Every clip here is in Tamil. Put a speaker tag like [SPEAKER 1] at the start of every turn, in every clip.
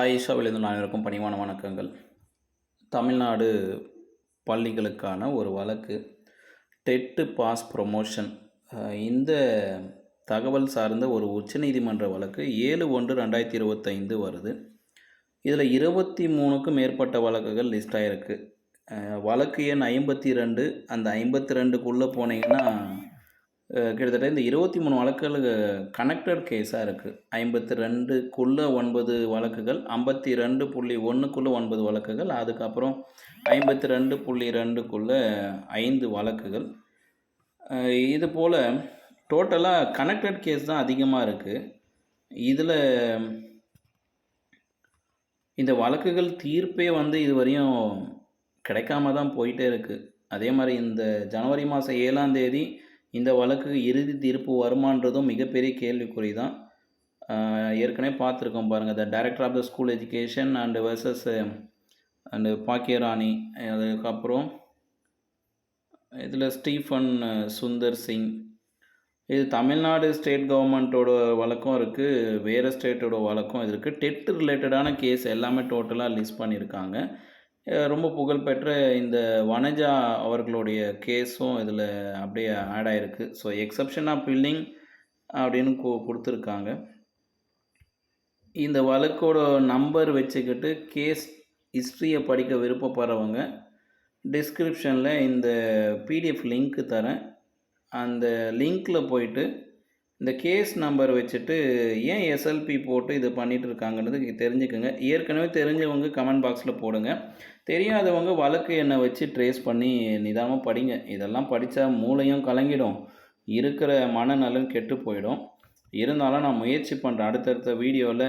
[SPEAKER 1] ஆயிஷாவிலிருந்து அனைவருக்கும் பணிவான வணக்கங்கள். தமிழ்நாடு பள்ளிகளுக்கான ஒரு வழக்கு. TET pass promotion. இந்த தகவல் சார்ந்த ஒரு உச்சநீதிமன்ற வழக்கு ஏழு ஒன்று ரெண்டாயிரத்தி இருபத்தைந்து வருது. இதில் இருபத்தி மூணுக்கும் மேற்பட்ட வழக்குகள் லிஸ்ட் ஆகிருக்கு வழக்கு எண் ஐம்பத்தி ரெண்டு. அந்த ஐம்பத்தி ரெண்டுக்குள்ளே போனீங்கன்னா கிட்டத்தட்ட இந்த இருபத்தி மூணு வழக்குகள் கனெக்டட் கேஸாக இருக்குது ஐம்பத்தி ரெண்டுக்குள்ளே ஒன்பது வழக்குகள் ஐம்பத்தி ரெண்டு புள்ளி ஒன்றுக்குள்ளே ஒன்பது வழக்குகள் அதுக்கப்புறம் ஐம்பத்தி ரெண்டு புள்ளி ரெண்டுக்குள்ளே ஐந்து வழக்குகள். இது போல் டோட்டலாக கனெக்டட் கேஸ் தான் அதிகமாக இருக்குது இதில் இந்த வழக்குகள் தீர்ப்பே வந்து இதுவரையும் கிடைக்காம தான் போயிட்டே இருக்குது அதே மாதிரி இந்த ஜனவரி மாதம் ஏழாம் தேதி இந்த வழக்கு இறுதி தீர்ப்பு வருமானதும் மிகப்பெரிய கேள்விக்குறி தான் ஏற்கனவே பார்த்துருக்கோம் பாருங்கள் the director of the school education and versus and Bhagyarani. அதுக்கப்புறம் இதில் ஸ்டீஃபன் சுந்தர் சிங். இது தமிழ்நாடு ஸ்டேட் கவர்மெண்ட்டோட வழக்கம் இருக்குது வேறு ஸ்டேட்டோட வழக்கம் இது இருக்குது டெட் ரிலேட்டடான கேஸ் எல்லாமே டோட்டலாக லிஸ்ட் பண்ணியிருக்காங்க ரொம்ப புகழ்பெற்ற இந்த வனஜா அவர்களுடைய கேஸும் இதில் அப்படியே ஆட் ஆகிருக்கு ஸோ எக்ஸப்ஷன் ஆஃப் பில்லிங் அப்படின்னு கு கொடுத்துருக்காங்க. இந்த வழக்கோட நம்பர் வச்சுக்கிட்டு கேஸ் ஹிஸ்ட்ரியை படிக்க விருப்பப்படுறவங்க டிஸ்கிரிப்ஷனில் இந்த பிடிஎஃப் லிங்க்கு தரேன். அந்த லிங்க்கில் போயிட்டு இந்த கேஸ் நம்பர் வச்சுட்டு ஏன் எஸ்எல்பி போட்டு இது பண்ணிகிட்டு இருக்காங்கன்றது தெரிஞ்சுக்கோங்க. ஏற்கனவே தெரிஞ்சவங்க கமெண்ட் பாக்ஸில் போடுங்க. தெரியாதவங்க வழக்கு என்னை வச்சு ட்ரேஸ் பண்ணி நிதானமாக படிங்க. இதெல்லாம் படித்தா மூளையும் கலங்கிடும். இருக்கிற மனநலன் கெட்டு போயிடும். இருந்தாலும் நான் முயற்சி பண்ணுறேன் அடுத்தடுத்த வீடியோவில்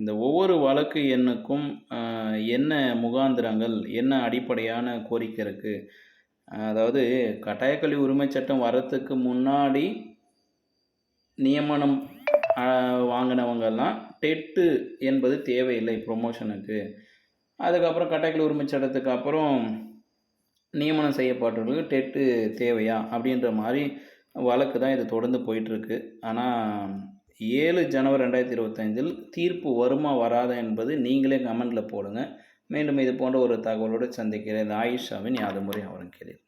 [SPEAKER 1] இந்த ஒவ்வொரு வழக்கு எண்ணுக்கும் என்ன முகாந்திரங்கள் என்ன அடிப்படையான கோரிக்கை இருக்குது அதாவது கட்டாயக்கல்வி உரிமைச் சட்டம் வரத்துக்கு முன்னாடி நியமனம் வாங்கினவங்கெல்லாம் டெட்டு என்பது தேவையில்லை ப்ரொமோஷனுக்கு அதுக்கப்புறம் கட்டாயக்கல்வி உரிமைச்சட்டத்துக்கு அப்புறம் நியமனம் செய்யப்பட்டவர்களுக்கு டெட்டு தேவையா அப்படின்ற மாதிரி வழக்கு தான் இது தொடர்ந்து போயிட்டுருக்கு. ஆனால் ஏழு ஜனவரி ரெண்டாயிரத்தி இருபத்தைந்தில் தீர்ப்பு வருமா வராதா என்பது நீங்களே கமெண்டில் போடுங்க. மீண்டும் இது போன்ற ஒரு தகவலோடு சந்திக்கிறேன். ஆயிஷாவின் யாது முறை அவரும் கேள்வி